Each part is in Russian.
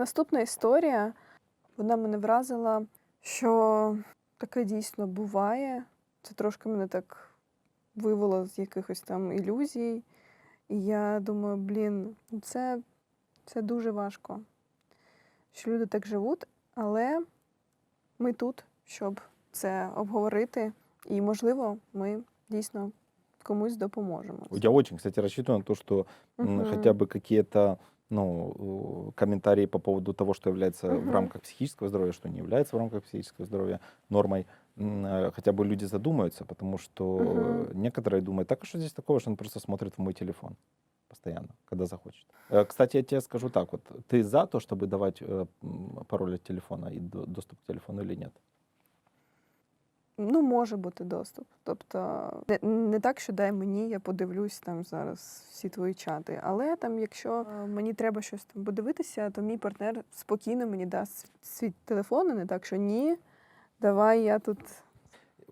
Наступна історія, вона мене вразила, що таке дійсно буває. Це трошки мене так вивело з якихось там ілюзій. І я думаю, блін, це, це дуже важко, що люди так живуть, але ми тут, щоб це обговорити, і, можливо, ми дійсно комусь допоможемо. Я очень, кстати, рассчитываю на то, что м, Мгм. хотя бы какие-то ну, э, комментарии по поводу того, что является в Мгм. рамках психического здоровья, что не является в рамках психического здоровья нормой, э, хотя бы люди задумаются, потому что э, некоторые думают, так а что здесь такого, что он просто смотрит в мой телефон постоянно, когда захочет. Э, Кстати, я тебе скажу так вот, ты за то, чтобы давать пароль от телефона и до- доступ к телефону или нет? Ну, може бути доступ. Тобто не, не так, що дай мені, я подивлюсь там зараз всі твої чати. Але там, якщо е, мені треба щось там подивитися, то мій партнер спокійно мені дасть свій телефон, а не так, що ні, давай я тут.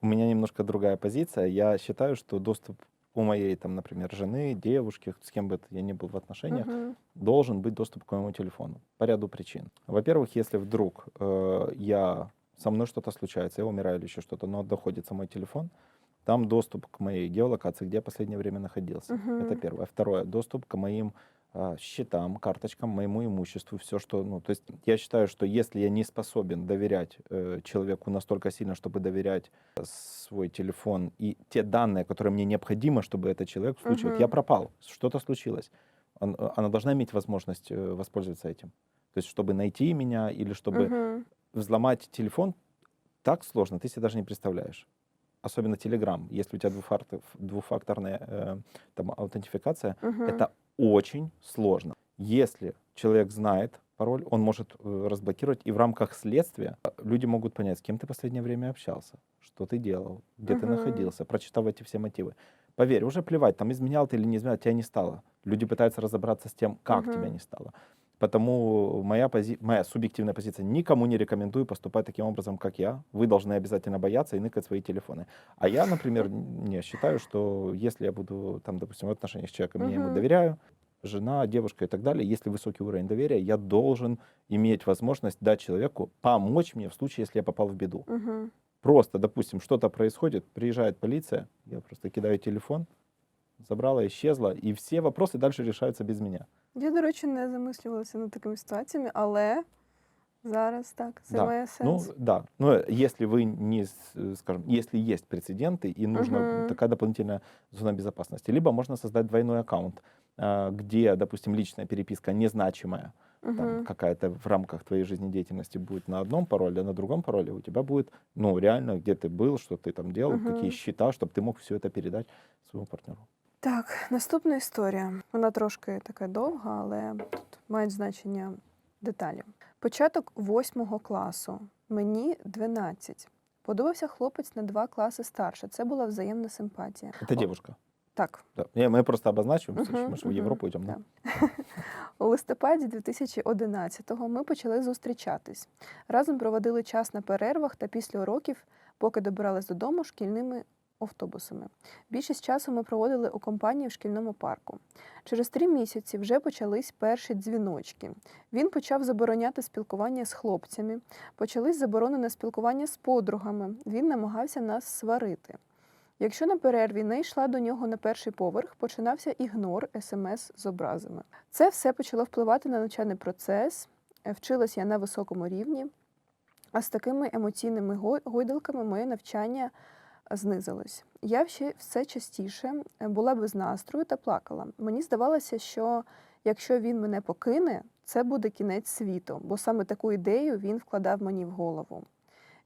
У меня немножко другая позиция. Я считаю, что доступ у моей, там, например, жены, девушки, с кем бы я ни был в отношениях, Мгм. должен быть доступ к моему телефону по ряду причин. Во-первых, если вдруг э, я со мной что-то случается, я умираю или еще что-то, но доходится мой телефон, там доступ к моей геолокации, где я последнее время находился. Мгм. Это первое. Второе, доступ к моим а, счетам, карточкам, моему имуществу, все, что, ну, то есть я считаю, что если я не способен доверять э, человеку настолько сильно, чтобы доверять э, свой телефон и те данные, которые мне необходимы, чтобы этот человек, в случае, вот я пропал, что-то случилось, он- э, она должна иметь возможность э, воспользоваться этим. То есть, чтобы найти меня или чтобы Мгм. Взломать телефон, так сложно, ты себе даже не представляешь. Особенно Telegram, если у тебя двуфактор- двухфакторная э, там, аутентификация, Мгм. это очень сложно. Если человек знает пароль, он может э, разблокировать, и в рамках следствия э, люди могут понять, с кем ты последнее время общался, что ты делал, где ты Мгм. находился, прочитав эти все мотивы. Поверь, уже плевать, там изменял ты или не изменял, тебя не стало. Люди пытаются разобраться с тем, как тебя Мгм. не стало. Потому моя, пози- моя субъективная позиция, никому не рекомендую поступать таким образом, как я. Вы должны обязательно бояться и ныкать свои телефоны. А я, например, не считаю, что если я буду, там, допустим, в отношениях с человеком, я ему доверяю, жена, девушка и так далее, если высокий уровень доверия, я должен иметь возможность дать человеку помочь мне в случае, если я попал в беду. Просто, допустим, что-то происходит, приезжает полиция, я просто кидаю телефон, забрала, исчезла, и все вопросы дальше решаются без меня. Я, до речі, не замислювалася над такими ситуаціями, але зараз так, це Да. має Ну, сенс. да. Но если вы не, с- э, скажем, если есть прецеденты и нужна Мгм. такая дополнительная зона безопасности, либо можно создать двойной аккаунт, а, где, допустим, личная переписка незначимая, там Мгм. какая-то в рамках твоей жизнедеятельности будет на одном пароле, а на другом пароле у тебя будет, ну, реально, где ты был, что ты там делал, какие Мгм. счета, чтобы ты мог все это передать своему партнеру. Так, наступна історія. Вона трошки така довга, але тут мають значення деталі. Початок восьмого класу. Мені 12. Подобався хлопець на два класи старше. Це була взаємна симпатія. Это О, девушка. Так, Да. Не, мы просто обозначим, Мгм, мы же в мгм, Европу идем, да? да. У листопаді 2011-го ми почали зустрічатись. Разом проводили час на перервах та після уроків, поки добирались додому шкільними автобусами. Більшість часу ми проводили у компанії в шкільному парку. Через три місяці вже почались перші дзвіночки. Він почав забороняти спілкування з хлопцями, почались заборони на спілкування з подругами. Він намагався нас сварити. Якщо на перерві не йшла до нього на перший поверх, починався ігнор смс з образами. Це все почало впливати на навчальний процес. Вчилась я на високому рівні, а з такими емоційними гой- гойдалками моє навчання знизилось. Я ще все частіше е, була без настрою та плакала. Мені здавалося, що якщо він мене покине, це буде кінець світу, бо саме таку ідею він вкладав мені в голову.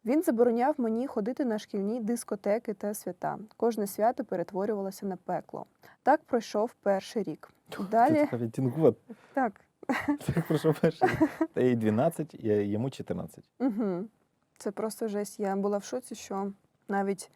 Він забороняв мені ходити на шкільні дискотеки та свята. Кожне свято перетворювалося на пекло. Так пройшов перший рік. Далі так. Так, прошу прощения. Ей 12, и ему 14. Угу. Це просто жесть. Я була в шоці, що навіть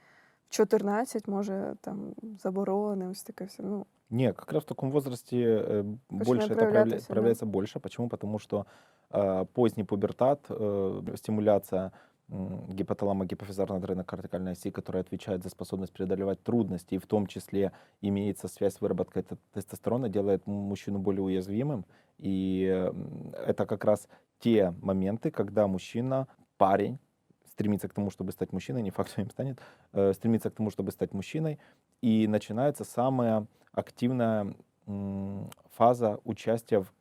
14 може там заборони, ось таке все. Ну, Не, как раз в таком возрасте э, больше это проявля- проявляться, да. проявляется больше. Почему? Потому что э, поздний пубертат, э, стимуляция м, гипоталамо-гипофизарной адренокортикальной оси, которая отвечает за способность преодолевать трудности, и в том числе имеется связь с выработкой тестостерона, делает мужчину более уязвимым. И это как раз те моменты, когда мужчина, парень, стремится к тому, чтобы стать мужчиной, не факт, что им станет, э, стремится к тому, чтобы стать мужчиной, и начинается самая активная фаза участия в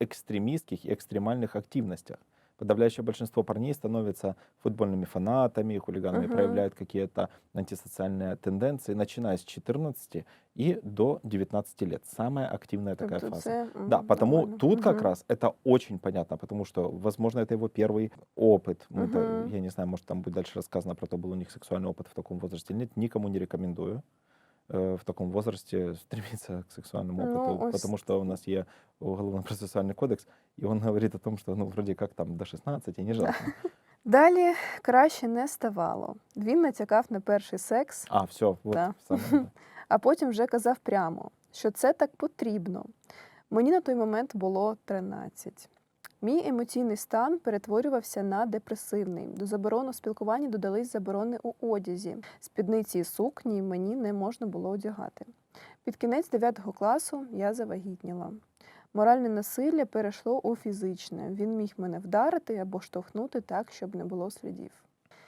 экстремистских и экстремальных активностях. Подавляющее большинство парней становятся футбольными фанатами, хулиганами, Мгм. проявляют какие-то антисоциальные тенденции, начиная с 14 и до 19 лет. Самая активная такая Тобто фаза. це Да, потому нормально. тут как Мгм. раз это очень понятно, потому что, возможно, это его первый опыт. Ну, это, я не знаю, может, там будет дальше рассказано про то, был у них сексуальный опыт в таком возрасте или нет. Никому не рекомендую в таком возрасте стремиться к сексуальному Ну, опыту, ось- потому что у нас есть уголовно-процессуальный кодекс, и он говорит о том, что, ну, вроде как там до 16 не желательно. Далі краще не ставало. Він натякав на перший секс, А, все, вот Да. самое, да. а потім вже казав прямо, що це так потрібно. Мені на той момент було 13. Мій емоційний стан перетворювався на депресивний. До заборону спілкування додались заборони у одязі. Спідниці і сукні мені не можна було одягати. Під кінець 9 класу я завагітніла. Моральне насилля перейшло у фізичне. Він міг мене вдарити або штовхнути так, щоб не було слідів.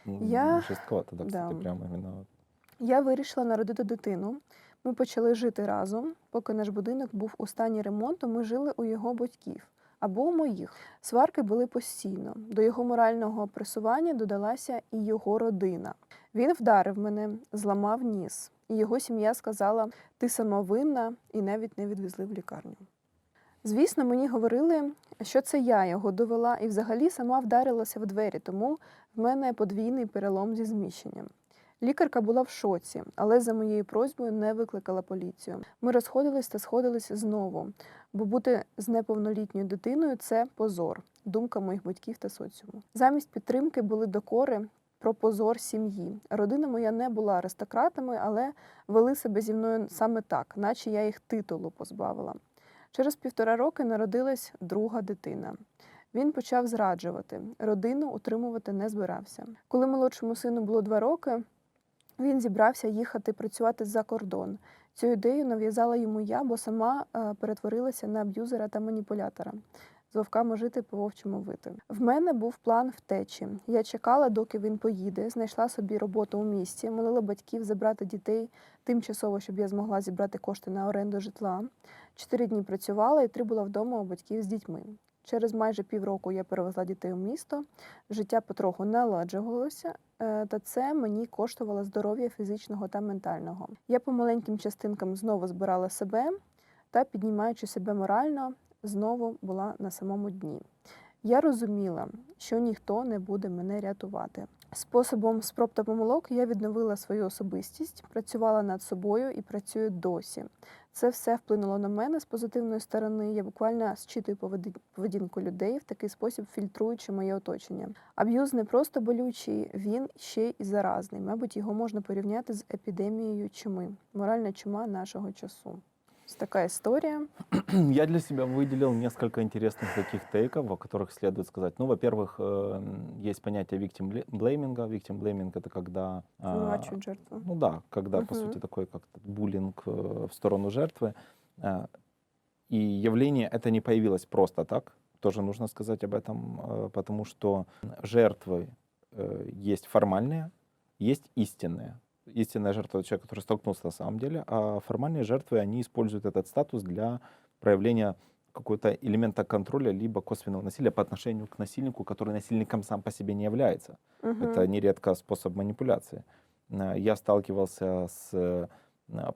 М, Я- Жестковато, да, кстати, прямо именно. Я вирішила народити дитину. Ми почали жити разом. Поки наш будинок був у стані ремонту, ми жили у його батьків або у моїх. Сварки були постійно. До його морального пресування додалася і його родина. Він вдарив мене, зламав ніс, і його сім'я сказала: ти самовинна, і навіть не відвезли в лікарню. Звісно, мені говорили, що це я його довела, і взагалі сама вдарилася в двері, тому в мене подвійний перелом зі зміщенням. Лікарка була в шоці, але за моєю просьбою не викликала поліцію. Ми розходились та сходились знову, бо бути з неповнолітньою дитиною це позор, думка моїх батьків та соціуму. Замість підтримки були докори про позор сім'ї. Родина моя не була аристократами, але вели себе зі мною саме так, наче я їх титулу позбавила. Через півтора роки народилась друга дитина. Він почав зраджувати. Родину утримувати не збирався. Коли молодшому сину було два роки, він зібрався їхати працювати за кордон. Цю ідею нав'язала йому я, бо сама е, перетворилася на аб'юзера та маніпулятора. З вовками жити по вовчому вити. В мене був план втечі. Я чекала, доки він поїде, знайшла собі роботу у місті, молила батьків забрати дітей тимчасово, щоб я змогла зібрати кошти на оренду житла. Чотири дні працювала і три була вдома у батьків з дітьми. Через майже півроку я перевезла дітей у місто. Життя потроху наладжувалося, е, та це мені коштувало здоров'я фізичного та ментального. Я по маленьким частинкам знову збирала себе та, піднімаючи себе морально, знову була на самому дні. Я розуміла, що ніхто не буде мене рятувати. Способом спроб та помилок я відновила свою особистість, працювала над собою і працюю досі. Це все вплинуло на мене з позитивної сторони. Я буквально зчитую поведінку людей в такий спосіб, фільтруючи моє оточення. Аб'юз не просто болючий, він ще й заразний. Мабуть, його можна порівняти з епідемією чуми, моральна чума нашого часу. Ось така історія. Я для себя выделил несколько интересных таких тейков, о которых следует сказать. Ну, во-первых, э, есть понятие victim блейминга. Victim блейминг это когда... а, Звинувачують жертву. Ну да, когда, по Мгм. сути, такой как буллинг э, в сторону жертвы. А, И явление это не появилось просто так. Тоже нужно сказать об этом, э, потому что жертвы э, есть формальные, есть истинные. Истинная жертва — это человек, который столкнулся на самом деле, а формальные жертвы, они используют этот статус для проявления какого-то элемента контроля либо косвенного насилия по отношению к насильнику, который насильником сам по себе не является. Мгм. Это нередко способ манипуляции. Э, Я сталкивался с э,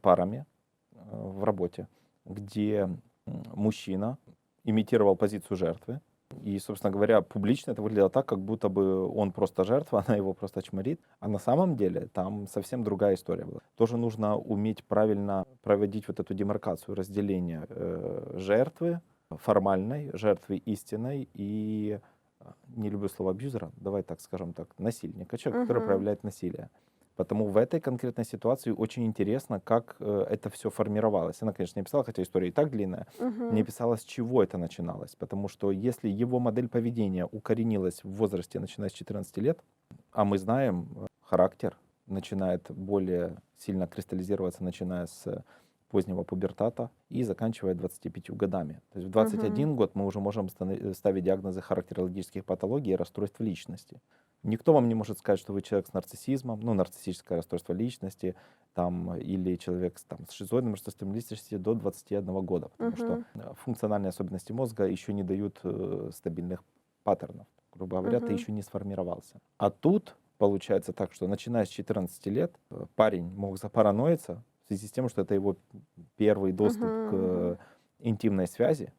парами э, в работе, где мужчина имитировал позицию жертвы. И, собственно говоря, публично это выглядело так, как будто бы он просто жертва, она его просто чморит. А на самом деле там совсем другая история была. Тоже нужно уметь правильно проводить вот эту демаркацию, разделение э, жертвы формальной, жертвы истинной и э, не люблю слово абьюзера, давай так скажем так, насильника, человек, который Мгм. проявляет насилие. Потому в этой конкретной ситуации очень интересно, как э, это все формировалось. Она, конечно, не писала, хотя история и так длинная, Мгм. не писала, с чего это начиналось. Потому что если его модель поведения укоренилась в возрасте, начиная с 14 лет, а мы знаем, э, характер начинает более сильно кристаллизироваться, начиная с позднего пубертата и заканчивая 25 годами. То есть в 21 год мы уже можем э, ставить диагнозы характерологических патологий и расстройств личности. Никто вам не может сказать, что вы человек с нарциссизмом, ну, нарциссическое расстройство личности, там, или человек с, там, с шизоидным расстройством личности до 21 года, потому что Мгм. э, функциональные особенности мозга еще не дают э, стабильных паттернов. Грубо говоря, ты Мгм. еще не сформировался. А тут получается так, что начиная с 14 лет э, парень мог запараноиться в связи с тем, что это его первый доступ Мгм, к интимной связи.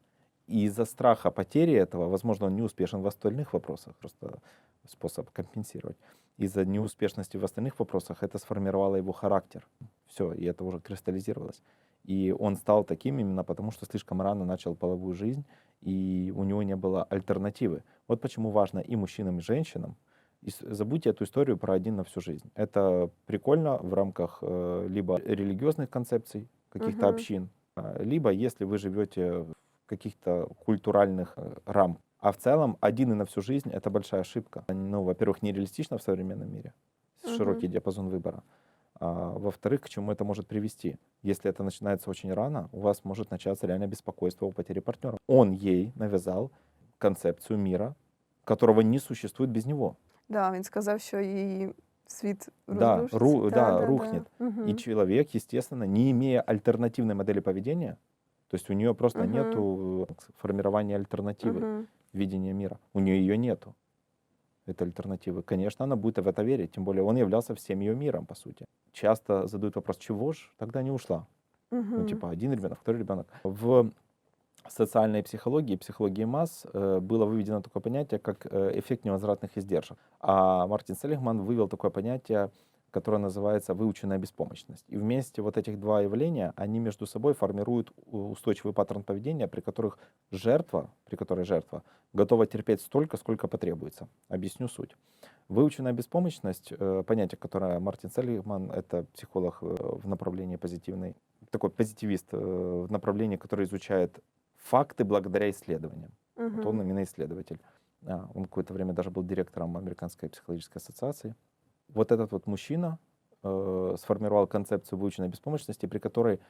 И из-за страха потери этого, возможно, он не успешен в остальных вопросах, просто способ компенсировать. Из-за неуспешности в остальных вопросах это сформировало его характер. Все, и это уже кристаллизировалось. И он стал таким именно потому, что слишком рано начал половую жизнь, и у него не было альтернативы. Вот почему важно и мужчинам, и женщинам. И забудьте эту историю про один на всю жизнь. Это прикольно в рамках э, либо религиозных концепций каких-то Мгм. общин, а, либо если вы живете в каких-то культуральных э, рамках. А в целом один и на всю жизнь это большая ошибка. Ну, во-первых, нереалистично в современном мире. Мгм. Широкий диапазон выбора. А, во-вторых, к чему это может привести? Если это начинается очень рано, у вас может начаться реально беспокойство о потере партнера. Он ей навязал концепцию мира, которого не существует без него. Да, він сказав, що її світ Да, розрушиться. ру- да, рухнет. Мгм. И человек, естественно, не имея альтернативной модели поведения, то есть у нее просто Мгм. нету э, формирования альтернативы, Мгм. видения мира. У нее ее нету. этой альтернативы. Конечно, она будет в это верить, тем более он являлся всем ее миром, по сути. Часто задают вопрос, чего же тогда не ушла? Ну, Мгм. типа, один ребенок, второй ребенок. В социальной психологии, психологии масс э, было выведено такое понятие, как э, эффект невозвратных издержек. А Мартин Селигман вывел такое понятие, которое называется выученная беспомощность. И вместе вот этих два явления, они между собой формируют устойчивый паттерн поведения, при которых жертва, при которой жертва готова терпеть столько, сколько потребуется. Объясню суть. Выученная беспомощность, э, понятие, которое Мартин Селигман, это психолог в направлении позитивной, такой позитивист в направлении, который изучает факты благодаря исследованиям. Вот он именно исследователь. А, Он какое-то время даже был директором Американской психологической ассоциации. Вот этот вот мужчина э, сформировал концепцию выученной беспомощности, при которой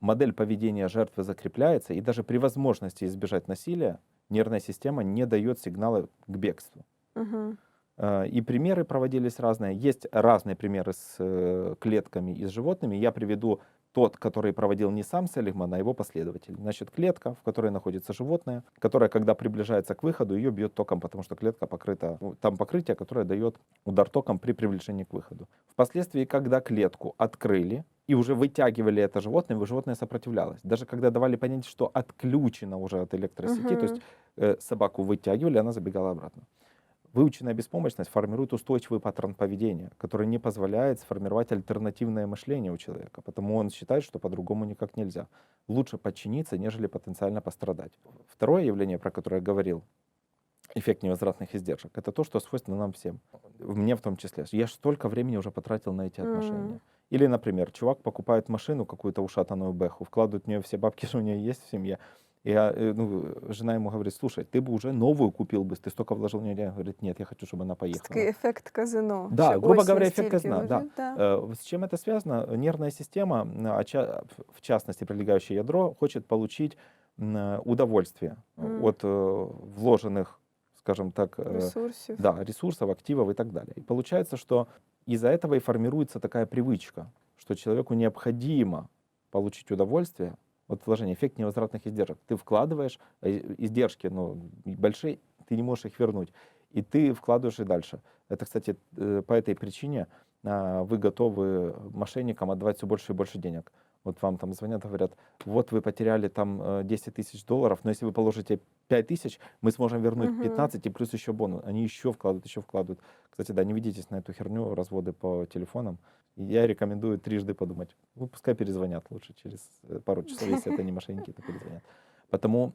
модель поведения жертвы закрепляется, и даже при возможности избежать насилия нервная система не дает сигнала к бегству. Мгм. Э, И примеры проводились разные. Есть разные примеры с э, клетками и с животными. Я приведу тот, который проводил не сам Селигман, а его последователь. Значит, клетка, в которой находится животное, которая, когда приближается к выходу, ее бьет током, потому что клетка покрыта, там покрытие, которое дает удар током при приближении к выходу. Впоследствии, когда клетку открыли и уже вытягивали это животное, животное сопротивлялось. Даже когда давали понять, что отключено уже от электросети, то есть э, собаку вытягивали, она забегала обратно. Выученная беспомощность формирует устойчивый паттерн поведения, который не позволяет сформировать альтернативное мышление у человека, потому он считает, что по-другому никак нельзя. Лучше подчиниться, нежели потенциально пострадать. Второе явление, про которое я говорил, эффект невозвратных издержек, это то, что свойственно нам всем, мне в том числе. Я ж столько времени уже потратил на эти отношения. Или, например, чувак покупает машину, какую-то ушатанную бэху, вкладывает в нее все бабки, что у нее есть в семье. Я, ну, жена ему говорит, слушай, ты бы уже новую купил бы, ты столько вложил в нее денег. Говорит, нет, я хочу, чтобы она поехала. такий ефект казино. Да, що грубо говоря, стільки казино, да. да. С чем это связано? Нервная система, а в частности, прилегающее ядро, хочет получить удовольствие М. от вложенных, скажем так, Ресурсів. да, ресурсов, активов и так далее. И получается, что из-за этого и формируется такая привычка, что человеку необходимо получить удовольствие от вложения, эффект невозвратных издержек. Ты вкладываешь, э, издержки ну, большие, ты не можешь их вернуть. И ты вкладываешь и дальше. Это, кстати, э, по этой причине а, вы готовы мошенникам отдавать все больше и больше денег. Вот вам там звонят, говорят, вот вы потеряли там э, 10 тысяч долларов, но если вы положите 5 тысяч, мы сможем вернуть. 15 и плюс еще бонус. Они еще вкладывают, еще вкладывают. Кстати, да, не ведитесь на эту херню, разводы по телефонам. Я рекомендую трижды подумать. Ну, пускай перезвонят лучше через э, пару часов, если это не мошенники, то перезвонят. Потому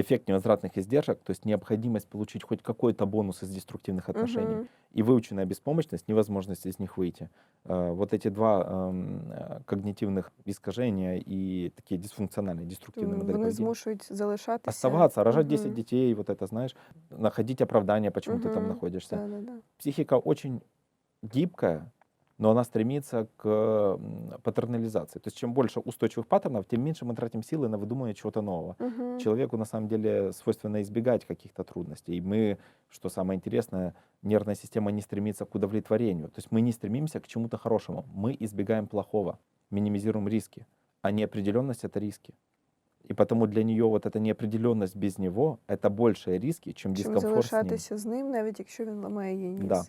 эффект невозвратных издержек, то есть необходимость получить хоть какой-то бонус из деструктивных отношений, Мгм. и выученная беспомощность, невозможность из них выйти. Э, Вот эти два эм, э, когнитивных искажения и такие дисфункциональные, деструктивные модели Вони змушують залишатися. Оставаться, рожать 10 Мгм. детей, вот это, знаешь, находить оправдание, почему ты там находишься. Да-да-да. Психика очень гибкая, но она стремится к патернализации. То есть чем больше устойчивых паттернов, тем меньше мы тратим силы на выдумывание чего-то нового. Мгм. Человеку на самом деле свойственно избегать каких-то трудностей. И мы, что самое интересное, нервная система не стремится к удовлетворению. То есть мы не стремимся к чему-то хорошему. Мы избегаем плохого, минимизируем риски. А неопределенность — это риски. И потому для нее вот эта неопределенность без него — это большие риски, чем Чим дискомфорт с ним. залишатися з ним, навіть якщо він ламає їй ніс. Да.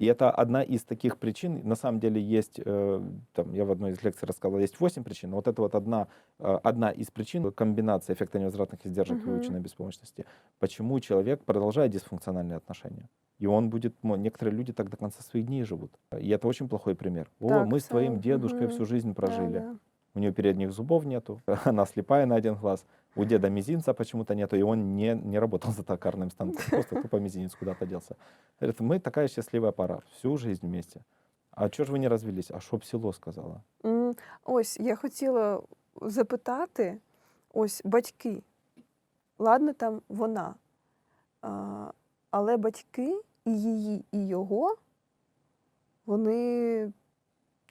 И это одна из таких причин. На самом деле есть, э, там, я в одной из лекций рассказывал, есть 8 причин. Но вот это вот одна, э, одна из причин комбинации эффекта невозвратных издержек и Мгм. выученной беспомощности. Почему человек продолжает дисфункциональные отношения? И он будет, мо- некоторые люди так до конца своих дней живут. И это очень плохой пример. О, Так, мы с твоим всё, дедушкой мгм. всю жизнь прожили. Да, У нее передних зубов нету, она слепая на один глаз. У деда мизинца почему-то нету, и он не, не работал за токарным станком. Просто тупо мизинец куда-то делся. Говорит, мы такая счастливая пара, всю жизнь вместе. А чего ж вы не развелись? А чтоб село сказала. да. М, Ось я хотіла запитати: ось батьки. Ладно, там вона. А, але батьки і її, і його, вони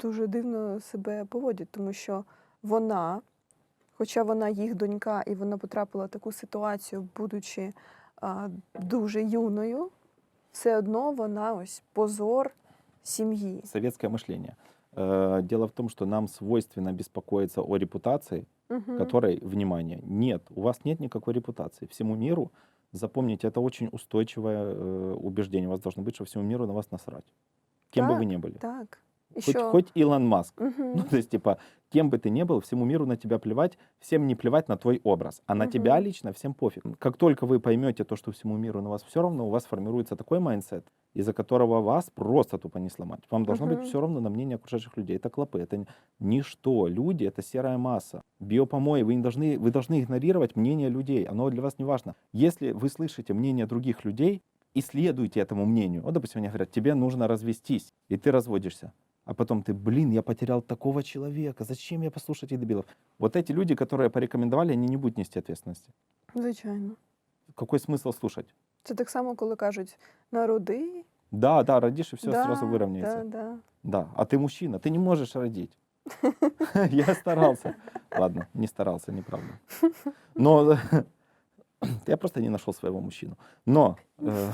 дуже дивно себе поводять, тому що вона, хоча вона їх донька, і вона потрапила в таку ситуацію, будучи а, дуже юною, все одно вона ось позор сім'ї. Советское мышление. Э, Дело в том, что нам свойственно беспокоиться о репутации, Мгм. которой, внимание, нет. У вас нет никакой репутации. Всему миру, запомните, это очень устойчивое э, убеждение у вас должно быть, что всему миру на вас насрать. Кем бы вы Так, ни были. Так. І Хоть, хоть Илон Маск. Мгм. Ну, то есть, типа, кем бы ты ни был, всему миру на тебя плевать, всем не плевать на твой образ. А на Мгм. тебя лично всем пофиг. Как только вы поймете то, что всему миру на вас все равно, у вас формируется такой майндсет, из-за которого вас просто тупо не сломать. Вам должно быть Мгм. все равно на мнение окружающих людей. Это клопы, это ничто. Люди — это серая масса. Биопомои, вы, не должны, вы должны игнорировать мнение людей. Оно для вас не важно. Если вы слышите мнение других людей, и следуйте этому мнению. Вот, допустим, они говорят, тебе нужно развестись, и ты разводишься. А потом ты, блин, я потерял такого человека, зачем я послушать этих дебилов? Вот эти люди, которые порекомендовали, они не будут нести ответственности. Звичайно. Какой смысл слушать? Це так само, коли кажуть народи. Да, да, родишь, и все да, сразу выровняется. Да, да. Да, а ты мужчина, ты не можешь родить. Я старался. Ладно, не старался, неправда. Но я просто не нашел своего мужчину. Но, э,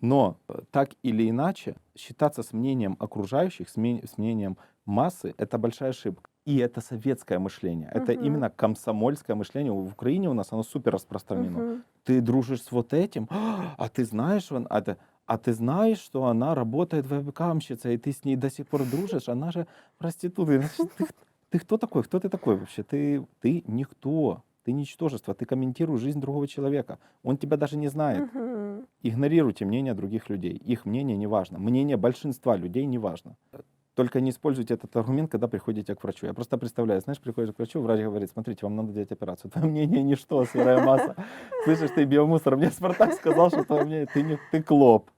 но э, так или иначе, считаться с мнением окружающих, с мнением массы, это большая ошибка. И это советское мышление. Это Мгм. именно комсомольское мышление. В Украине у нас оно супер распространено Мгм. ты дружишь с вот этим, а ты знаешь, а, ты, а ты знаешь, что она работает вебкамщицей, и ты с ней до сих пор дружишь, она же проститутка. Ты, ты кто такой? Кто ты такой вообще? Ты, ты никто, ты ничтожество, ты комментируешь жизнь другого человека. Он тебя даже не знает. Мгм. Игнорируйте мнение других людей. Их мнение не важно. Мнение большинства людей не важно. Только не используйте этот аргумент, когда приходите к врачу. Я просто представляю, знаешь, приходишь к врачу, врач говорит, смотрите, вам надо делать операцию. Твое мнение ничто, серая масса. Слышишь, ты биомусор. Мне Спартак сказал, что твое мнение, ты, не, ты клоп.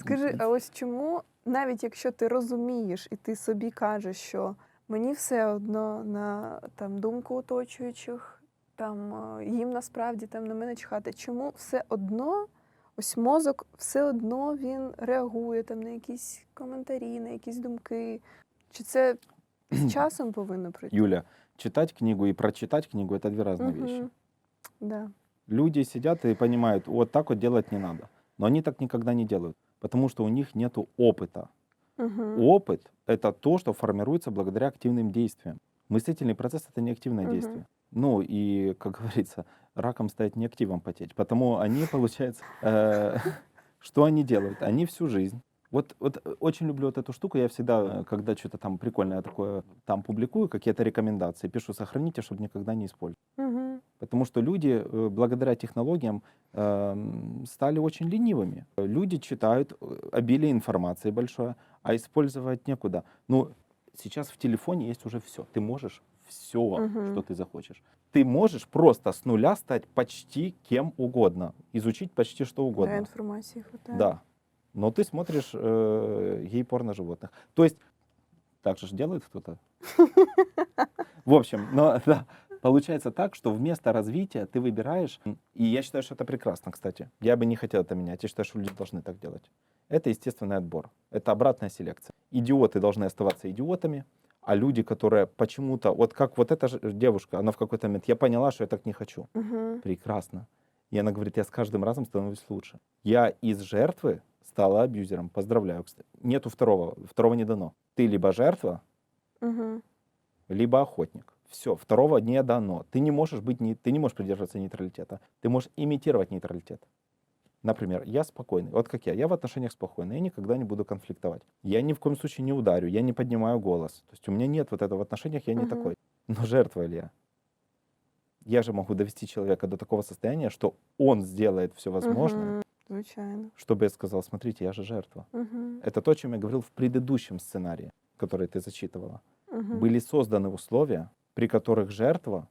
Скажи, а ось чому, навіть якщо ти розумієш і ти собі кажеш, що мені все одно на там думку оточуючих, там е, їм насправді там на мене чхати, чому все одно ось мозок все одно він реагує там на якісь коментарі, на якісь думки? Чи це з часом повинно пройти? Юля, читать книгу и прочитать книгу – это две разные вещи. Мгм. Да. Люди сидят и понимают, вот так вот делать не надо. Но они так никогда не делают, потому что у них нет опыта. Мгм. Опыт — это то, что формируется благодаря активным действиям. Мыслительный процесс — это не активное Мгм. действие. Ну и, как говорится, раком стать не активом потеть. Потому они, получается, э, что они делают? Они всю жизнь вот, вот э, очень люблю вот эту штуку. Я всегда, э, когда что-то там прикольное такое там публикую, какие-то рекомендации, пишу «сохраните», чтобы никогда не использовать. Мгм. Потому что люди, э, благодаря технологиям, эм, стали очень ленивыми. Люди читают э, обилие информации большое, а использовать некуда. Ну, сейчас в телефоне есть уже все. Ты можешь все, Мгм. что ты захочешь. Ты можешь просто с нуля стать почти кем угодно, изучить почти что Да, угодно. інформації хватає. Да. Но ты смотришь э, гей-порно животных. То есть, так же ж делает кто-то? В общем, но да, получается так, что вместо развития ты выбираешь, и я считаю, что это прекрасно, кстати. Я бы не хотел это менять. Я считаю, что люди должны так делать. Это естественный отбор. Это обратная селекция. Идиоты должны оставаться идиотами, а люди, которые почему-то, вот как вот эта девушка, она в какой-то момент, я поняла, что я так не хочу. Угу. Прекрасно. И она говорит, я с каждым разом становлюсь лучше. Я из жертвы стала абьюзером. Поздравляю. кстати. Нету второго. Второго не дано. Ты либо жертва, Угу. либо охотник. Все, второго не дано. Ты не можешь быть, ты не можешь придерживаться нейтралитета. Ты можешь имитировать нейтралитет. Например, я спокойный. Вот как я. Я в отношениях спокойный. Я никогда не буду конфликтовать. Я ни в коем случае не ударю. Я не поднимаю голос. То есть у меня нет вот этого в отношениях. Я не Мгм. такой. Но жертва ли я? Я же могу довести человека до такого состояния, что он сделает все возможное, Мгм. Звичайно. чтобы я сказал, смотрите, я же жертва. Угу. Это то, о чем я говорил в предыдущем сценарии, который ты зачитывала. Угу. Были созданы условия, при которых жертва,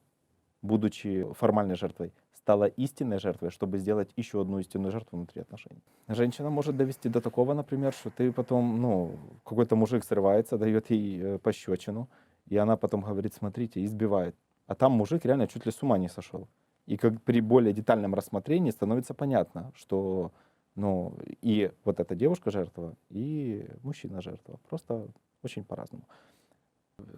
будучи формальной жертвой, стала истинной жертвой, чтобы сделать еще одну истинную жертву внутри отношений. Женщина может довести до такого, например, что ты потом, ну, какой-то мужик срывается, дает ей э, пощечину, и она потом говорит, смотрите, избивает. А там мужик реально чуть ли с ума не сошел. И как при более детальном рассмотрении становится понятно, что ну, и вот эта девушка жертва, и мужчина жертва. Просто очень по-разному.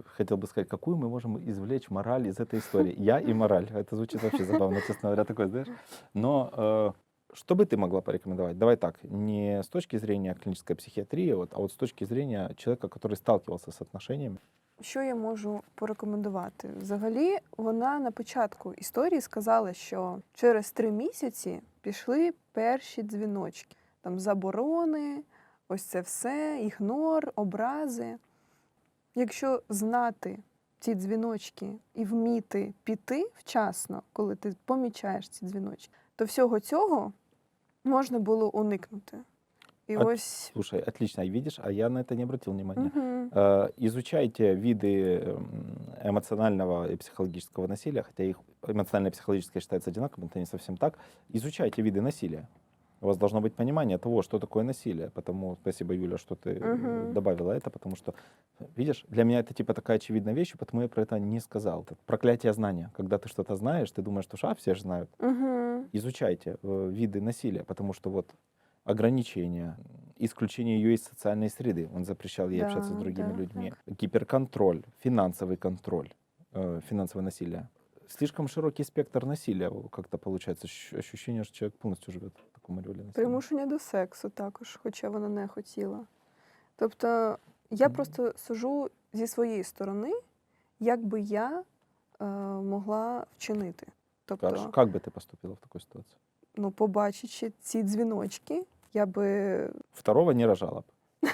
Хотел бы сказать, какую мы можем извлечь мораль из этой истории. Я и мораль. Это звучит вообще забавно, честно говоря, такой, знаешь. Но э, что бы ты могла порекомендовать? Давай так, не с точки зрения клинической психиатрии, вот, а вот с точки зрения человека, который сталкивался с отношениями. Що я можу порекомендувати? Взагалі, вона на початку історії сказала, що через три місяці пішли перші дзвіночки. Там заборони, ось це все, ігнор, образи. Якщо знати ці дзвіночки і вміти піти вчасно, коли ти помічаєш ці дзвіночки, то всього цього можна було уникнути. І А ось Слушай, отлично, и видишь, а я на это не обратил внимания. Мгм. Э, Изучайте виды м, эмоционального и психологического насилия, хотя их эмоционально и психологическое считается одинаковым, это не совсем так. Изучайте виды насилия. У вас должно быть понимание того, что такое насилие. Потому спасибо, Юля, что ты Мгм. добавила это, потому что, видишь, для меня это типа такая очевидная вещь, потому я про это не сказал. Это проклятие знания. Когда ты что-то знаешь, ты думаешь, что а, все же знают. Мгм. Изучайте э, виды насилия, потому что вот ограничения, исключение ее из социальной среды. Он запрещал ей общаться с Да, другими да, людьми. Гиперконтроль, финансовый контроль, э, финансовое насилие. Слишком широкий спектр насилия как-то получается. Ощ- Ощущение, что человек полностью живет в таком ореоле насилия. Примушення до сексу також, хоча вона не хотіла. Тобто я Мгм. просто сужу зі своєї сторони, як би я е, могла вчинити. Тобто, Хорошо. Как бы ты поступила в такой ситуации? ну, побачивши ці дзвіночки, я би, Второго не рожала бы.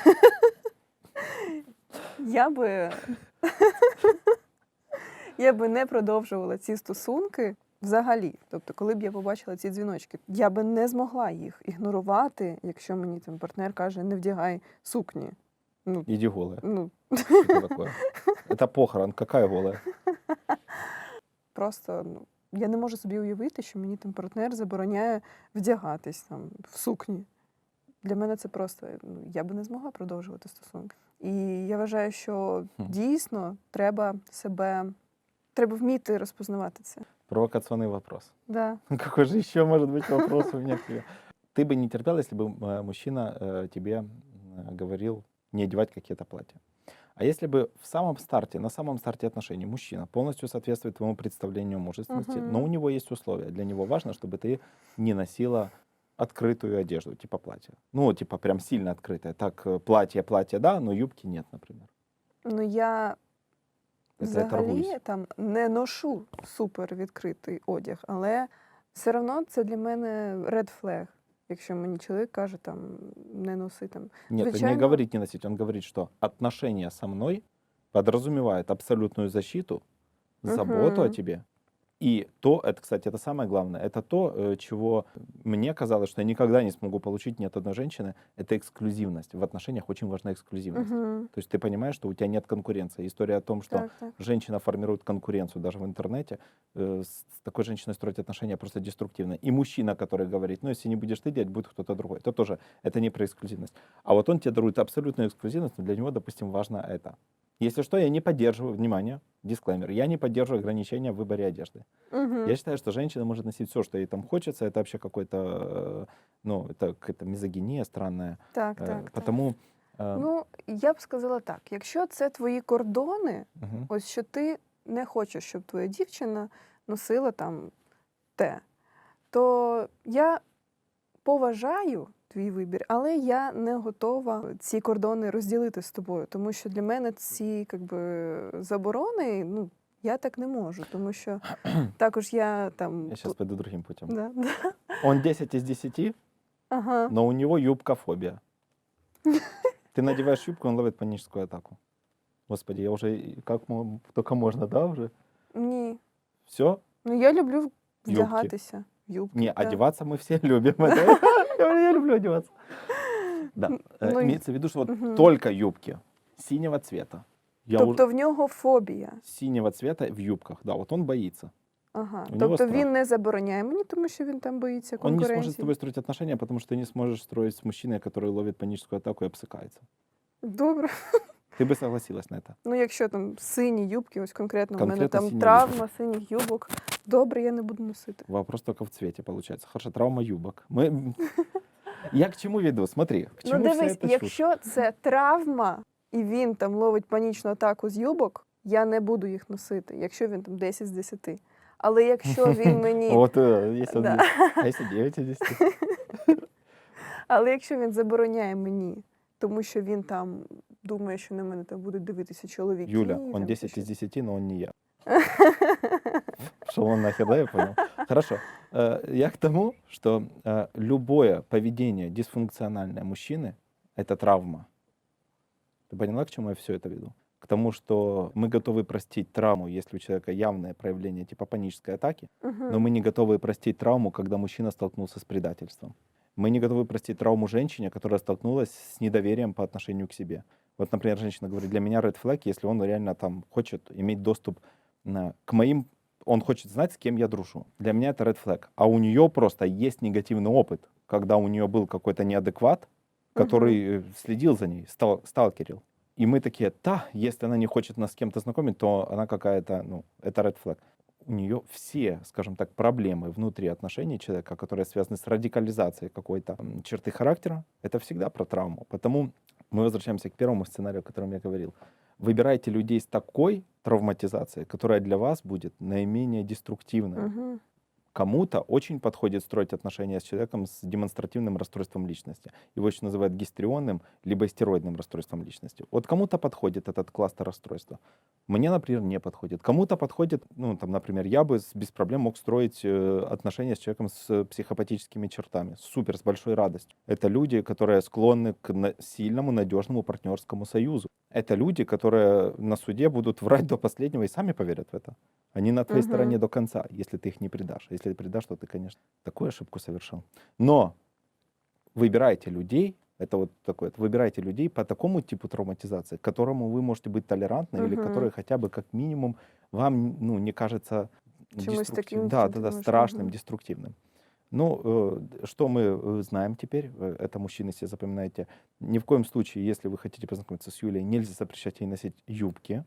я би, я би не продовжувала ці стосунки взагалі. Тобто, коли б я побачила ці дзвіночки, я би не змогла їх ігнорувати, якщо мені там партнер каже, не вдягай сукні. Ну, Иди голая. ну это такое? Похорон. Какая голая? просто ну, я не можу собі уявити, що мені там партнер забороняє вдягатись там в сукні. Для мене це просто ну, я би не змогла продовжувати стосунки. І я вважаю, що дійсно треба себе, треба вміти розпознавати це. Провокационный вопрос. Да. Какой же еще может быть вопрос у меня к тебе? Ты бы не терпел, если бы э, мужчина э, тебе говорил не одевать какие-то платья. А если бы в самом старте, на самом старте отношений мужчина полностью соответствует твоему представлению о мужественности, Мгм. но у него есть условия. Для него важно, чтобы ты не носила открытую одежду, типа платья. Ну, типа прям сильно открытое. Так, э, платье, платье, да, но юбки нет, например. Ну я Это я торгуюсь. там не ношу супер відкритий одяг, але все одно це для мене red flag. Якщо мені чоловік каже, там не носи там Ні, Звичайно... не говорить не носить, він говорить, що отношения со мною подразумевают абсолютную защиту, заботу о Мгм. тебе. И то, это, кстати, это самое главное, это то, э, чего мне казалось, что я никогда не смогу получить ни от одной женщины, это эксклюзивность. В отношениях очень важна эксклюзивность. Угу. То есть ты понимаешь, что у тебя нет конкуренции. История о том, что Так, так. женщина формирует конкуренцию даже в интернете, э, с такой женщиной строить отношения просто деструктивно. И мужчина, который говорит, ну, если не будешь ты делать, будет кто-то другой. Это тоже, это не про эксклюзивность. А вот он тебе дарует абсолютную эксклюзивность, но для него, допустим, важно это. Если что, я не поддерживаю, внимание, дисклеймер, я не поддерживаю ограничения в выборе одежды. Угу. Я считаю, что женщина может носить все, что ей там хочется. Это вообще какой-то, э, ну, это какая-то мизогиния странная. Так, Э, так, так. Потому, э, Ну, я б сказала так: якщо це твої кордони, мгм. ось що ти не хочеш, щоб твоя дівчина носила там те, то я поважаю твій вибір, але я не готова ці кордони розділити з тобою, тому що для мене ці как би, заборони, ну, я так не можу, тому що також я там. я сейчас пойду другим путем. Да, да. Он 10 из 10, Ага. но у него юбкофобия. Ты надеваешь юбку, он ловит паническую атаку. Господи, я уже и как мо- только можно, да, уже? Ні. Все? Ну я люблю вдягатися в юбки. Не, да. одеваться мы все любим. Это- Я люблю одеваться. Да. М, э, ну и- Имеется в виду, что вот Мгм. только юбки синего цвета. Я Тобто уже в нього фобія. синего цвета в юбках. Да, вот он боится. Ага. У нього тобто страх. він не забороняє мені, тому що він там боїться Он не сможет с конкуренції. тобой строить отношения, потому что ты не сможешь строить с мужчиной, который ловит паническую атаку и обсыкается. Добре. Ты бы согласилась на это? Ну, якщо там сині юбки, ось конкретно, у мене Конкретно там сині травма синіх юбок. Добре, я не буду носити. Вопрос только в цвете получается. Хорошо, травма юбок. Мы... Я к чему веду? Смотри, к чему ну вся дивись, эта чушь? якщо це травма, і він там ловить панічну атаку з юбок, я не буду їх носити, якщо він там 10 з 10. Але якщо він мені, Вот, э, если, он- Да. а если 9 из 10? але якщо він забороняє мені, тому що він там думає, що на мене там будуть дивитися чоловіки. Юля, он чи 10 щось. из 10, но он не я. Пошел он нахер, да, я понял. Хорошо. Э, Я к тому, что э, любое поведение дисфункциональное мужчины — это травма. Ты поняла, к чему я все это веду? К тому, что мы готовы простить травму, если у человека явное проявление типа панической атаки, Мгм. но мы не готовы простить травму, когда мужчина столкнулся с предательством. Мы не готовы простить травму женщине, которая столкнулась с недоверием по отношению к себе. Вот, например, женщина говорит, для меня red flag, если он реально там хочет иметь доступ на- к моим, он хочет знать, с кем я дружу. Для меня это red flag. А у нее просто есть негативный опыт, когда у нее был какой-то неадекват, который э, следил за ней, стал, сталкерил. И мы такие, да, если она не хочет нас с кем-то знакомить, то она какая-то, ну, это red flag. У нее все, скажем так, проблемы внутри отношений человека, которые связаны с радикализацией какой-то черты характера, это всегда про травму. Потому мы возвращаемся к первому сценарию, о котором я говорил. Выбирайте людей с такой травматизацией, которая для вас будет наименее деструктивной. Мгм. Кому-то очень подходит строить отношения с человеком с демонстративным расстройством личности. Его еще называют гистрионным либо истероидным расстройством личности. Вот кому-то подходит этот кластер расстройства. Мне, например, не подходит. Кому-то подходит, ну, там, например, я бы без проблем мог строить э, отношения с человеком с психопатическими чертами. Супер, с большой радостью. Это люди, которые склонны к сильному, надежному партнерскому союзу. Это люди, которые на суде будут врать до последнего и сами поверят в это. Они на твоей Мгм. стороне до конца, если ты их не предашь. Если ты предашь, то ты, конечно, такую ошибку совершил. Но выбирайте людей, это вот такое, выбирайте людей по такому типу травматизации, к которому вы можете быть толерантны или Мгм. который хотя бы как минимум вам ну, не кажется деструктив- таким, да, что да, да, страшным, мгм. деструктивным. Ну, э, что мы э, знаем теперь, э, это мужчины себе запоминайте, ни в коем случае, если вы хотите познакомиться с Юлей, нельзя запрещать ей носить юбки.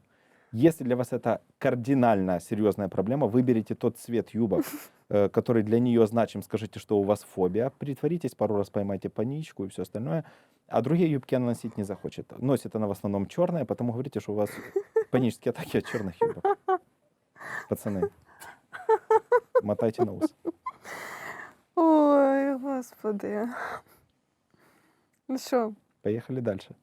Если для вас это кардинально серьезная проблема, выберите тот цвет юбок, который для нее значим, скажите, что у вас фобия, притворитесь, пару раз поймайте паничку и все остальное, а другие юбки она носить не захочет. Носит она в основном черные, потому говорите, что у вас панические атаки от черных юбок. Пацаны, мотайте на ус. Ой, господи. Ну що, Поехали дальше.